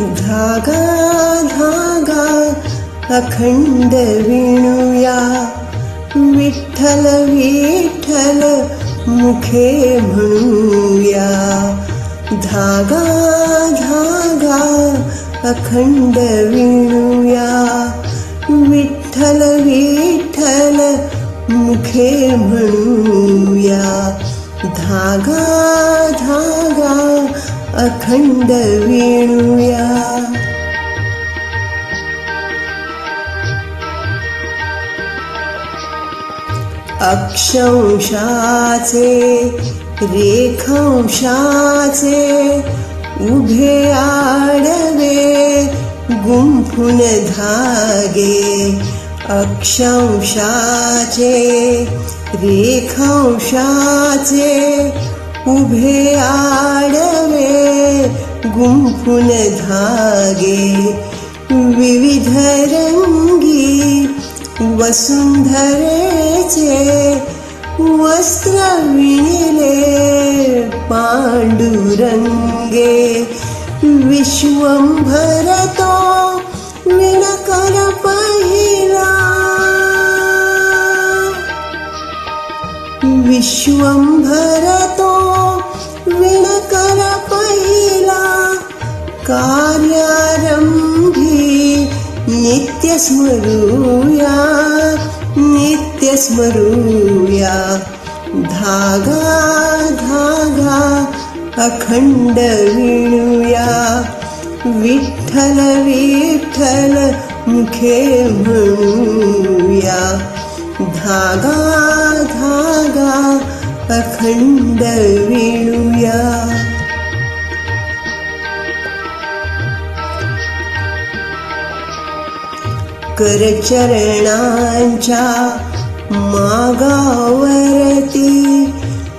धागा धागा अखंड विणूया. विठ्ठल विठ्ठल मुखे म्हणूया. धागा धागा अखंड विणूया. विठ्ठल विठ्ठल मुखे म्हणूया. धागा धागा अखंड विणूया अक्षंशाचे रेखांशाचे उभे आडवे गुंफून धागे। अक्षंशाचे रेखांशाचे उभे आडवे गुम्फुन धागे विविधरङ्गी वसुन्धरे चे वस्त्रमि पाण्डुरङ्गे विश्वं भरतो विळकर पहिरा विश्वं भरत नित्य स्मरूया नित्य स्मरूया धागा धागा अखंड विणूया विठ्ठल विठ्ठल मुखे म्हणूया धागा धागा अखंड विणूया करचरणांच्या मागावरती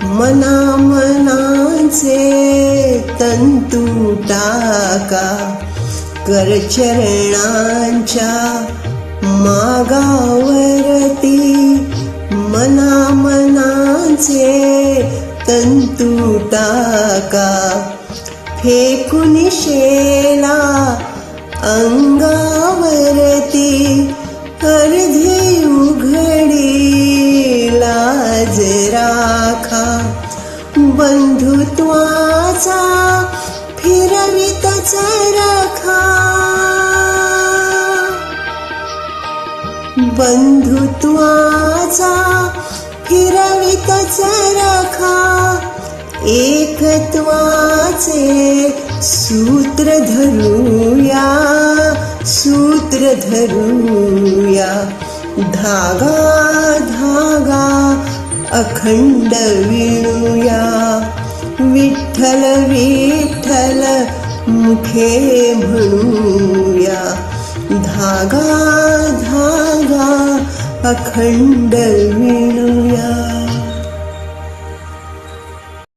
मनामनाचे तंतू टाका. करचरणांच्या मागावरती मनामनाचे तंतू टाका. फेकून शेला अंगावर बंधुत्वाचा फिरवित चरखा बंधुत्वाचा फिरवित चरखा एकत्वाचे सूत्र धरूया सूत्र धरूया. धागा धागा अखंड विणुया विठ्ठल विठ्ठल मुखे म्हणूया। धागा धागा अखंड विणूया।